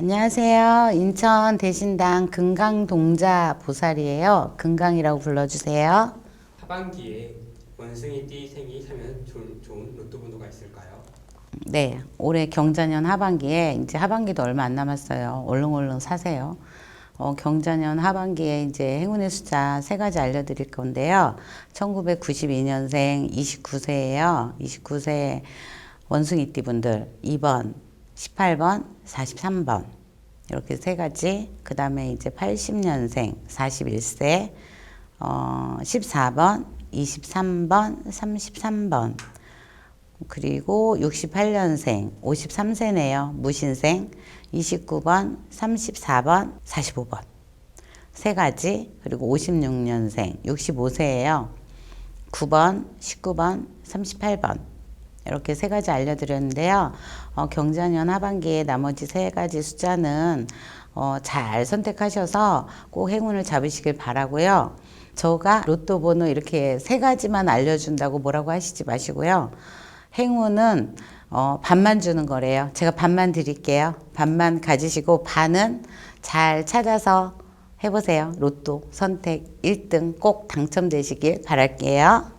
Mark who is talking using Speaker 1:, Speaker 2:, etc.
Speaker 1: 안녕하세요. 인천 대신당 금강동자 보살이에요. 금강이라고 불러주세요.
Speaker 2: 하반기에 원숭이 띠 생이 사면 좋은, 좋은 로또 번호가 있을까요?
Speaker 1: 네, 올해 경자년 하반기에 이제 하반기도 얼마 안 남았어요. 얼른 얼른 사세요. 어, 경자년 하반기에 이제 행운의 숫자 세 가지 알려드릴 건데요. 1992년생 29세예요. 29세 원숭이띠 분들 2번, 18번, 43번 이렇게 세 가지. 그 다음에 이제 80년생 41세 어, 14번, 23번, 33번 그리고 68년생 53세네요. 무신생 29번, 34번, 45번 세 가지 그리고 56년생 65세예요. 9번, 19번, 38번 이렇게 세 가지 알려드렸는데요. 어, 경자년 하반기에 나머지 세 가지 숫자는 어, 잘 선택하셔서 꼭 행운을 잡으시길 바라고요. 저가 로또 번호 이렇게 세 가지만 알려준다고 뭐라고 하시지 마시고요. 행운은 어, 반만 주는 거래요. 제가 반만 드릴게요. 반만 가지시고 반은 잘 찾아서 해보세요. 로또 선택 1등 꼭 당첨되시길 바랄게요.